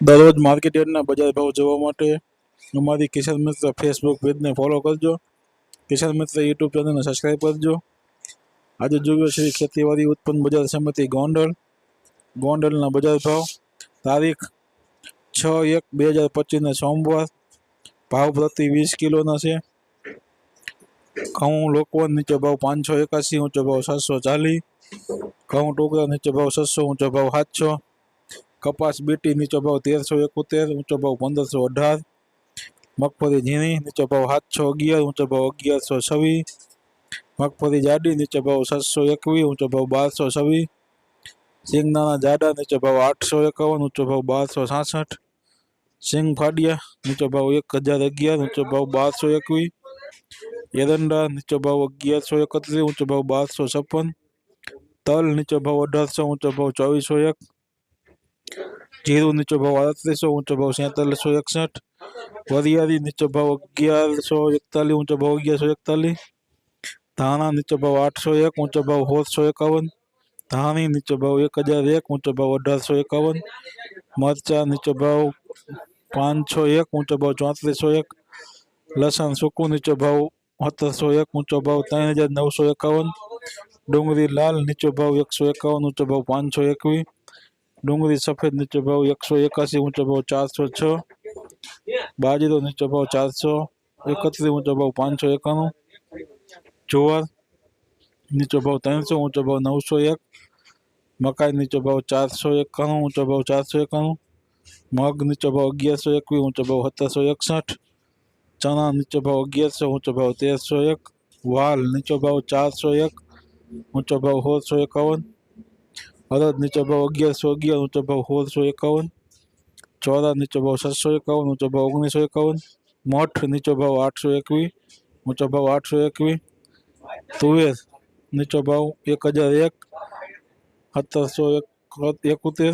દરરોજ માર્કેટ યાર્ડના બજાર ભાવ જોવા માટે અમારી કિશન મિત્ર ફેસબુક પેજને ફોલો કરજો. કિશન મિત્ર યુટ્યુબ ચેનલને સબસ્ક્રાઈબ કરજો. આજે જોયો છે ખેતીવાડી ઉત્પન્ન બજાર સમિતિ ગોંડલ. ગોંડલના બજાર ભાવ, તારીખ છ એક બે હજાર પચીસને સોમવાર. ભાવ પ્રતિ વીસ કિલોના છે. ઘઉં લોકવન નીચે ભાવ પાંચસો એકાસી ઊંચો ભાવ સાતસો ચાલીસ. ઘઉં ટોકરા નીચે ભાવ છસો, ઊંચો ભાવ સાતસો. કપાસ બીટી નીચો ભાવ તેરસો એકોતેર ઊંચો ભાવ પંદરસો અઢાર મગફળી ઝીણી નીચો ભાવ સાતસો અગિયાર ઊંચો ભાવ અગિયારસો છવ્વીસ મગફળી જાડી નીચો ભાવ સાતસો એકવીસ ઊંચો ભાવ બારસો છવ્વીસ સિંગદાણા જાડા નીચો ભાવ આઠસો એકાવન ઊંચો ભાવ બારસો છાસઠ સિંગ ફાડિયા નીચો ભાવ એક હજાર અગિયાર ઊંચો ભાવ બારસો એકવીસ એરંડા નીચો ભાવ અગિયારસો એકત્રીસ ઊંચો ભાવ બારસો છપ્પન તલ નીચો ભાવ અઢારસો ઊંચો ભાવ ચોવીસો એક જીરું નીચો ભાવ આડત્રીસો ઊંચો ભાવ સેતાલીસો એકસઠ વરિયાળી નીચો ભાવ અગિયારસો એકતાલીસ ઊંચો ભાવ અગિયારસો એકતાલીસ ધાણા નીચો ભાવ આઠસો એક ઊંચો ભાવ સોળસો એકાવન ધાણી નીચો ભાવ એક હજાર એક ઊંચો ભાવ અઢારસો એકાવન મરચા નીચો ભાવ પાંચસો એક ઊંચો ભાવ ચોત્રીસો એક લસણ સૂકું નીચો ભાવ સત્તરસો એક ઊંચો ભાવ ત્રણ હજાર નવસો એકાવન ડુંગળી લાલ નીચો ભાવ એકસો એકાવન ઊંચો ભાવ પાંચસો એકવીસ ડુંગળી સફેદ નીચો ભાવ એકસો એકાસી ઊંચો ભાવ ચારસો છ બાજરો નીચો ભાવ ચારસો એકત્રીસ ઊંચો ભાવ પાંચસો એકાણું જુવાર નીચો ભાવ ત્રણસો ઊંચો ભાવ નવસો એક મકાઈ નીચો ભાવ ચારસો એકાણું ઊંચો ભાવ ચારસો એકાણું મગ નીચો ભાવ અગિયારસો એકવીસ ઊંચો ભાવ સત્તરસો એકસઠ ચણા નીચો ભાવ અગિયારસો ઊંચો ભાવ તેરસો એક વાલ નીચો ભાવ ચારસો એક ઊંચો ભાવ સોળસો એકાવન અડદ નીચો ભાવ અગિયારસો અગિયાર ઊંચો ભાવ સોળસો એકાવન ચોરા નીચો ભાવ સાતસો એકાવન ઊંચો ભાવ ઓગણીસો એકાવન મઠ નીચો ભાવ આઠસો એકવીસ ઊંચો ભાવ આઠસો એકવીસ તુવેર નીચો ભાવ એક હજાર એક સત્તરસો એક એકોતેર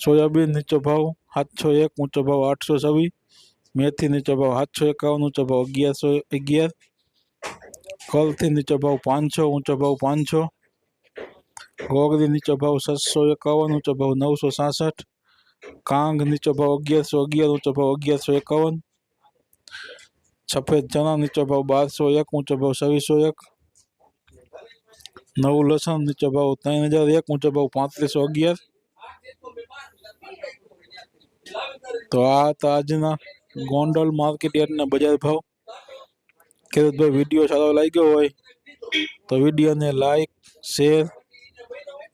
સોયાબીન નીચો ભાવ સાતસો એક ઊંચો ભાવ આઠસો છવ્વીસ મેથી નીચો ભાવ સાતસો એકાવન ઊંચો ભાવ અગિયારસો અગિયાર કલથી નીચો ભાવ પાંચસો ઊંચો ભાવ પાંચસો ગોગરી નીચો ભાવ સાતસો એકાવન ઊંચો ભાવ નવસો સાસઠ કાંગ નીચો ભાવ અગિયારસો અગિયાર ઊંચો ભાવ અગિયારસો એકાવન સફેદ ચણા નીચો ભાવ બારસો એક ઊંચો ભાવ છવ્વીસો એક નવું લસણ નીચો ભાવ ત્રણ હજાર એક ઊંચો ભાવ પાંત્રીસો અગિયાર તો આ હતા આજના ગોંડલ માર્કેટ યાર્ડના બજાર ભાવ ખેડૂતભાઈ વિડીયો સારો લાગ્યો હોય તો વિડીયોને લાઈક શેર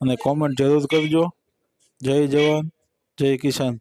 અને કોમેન્ટ જરૂર કરજો. જય જવાન જય કિસાન.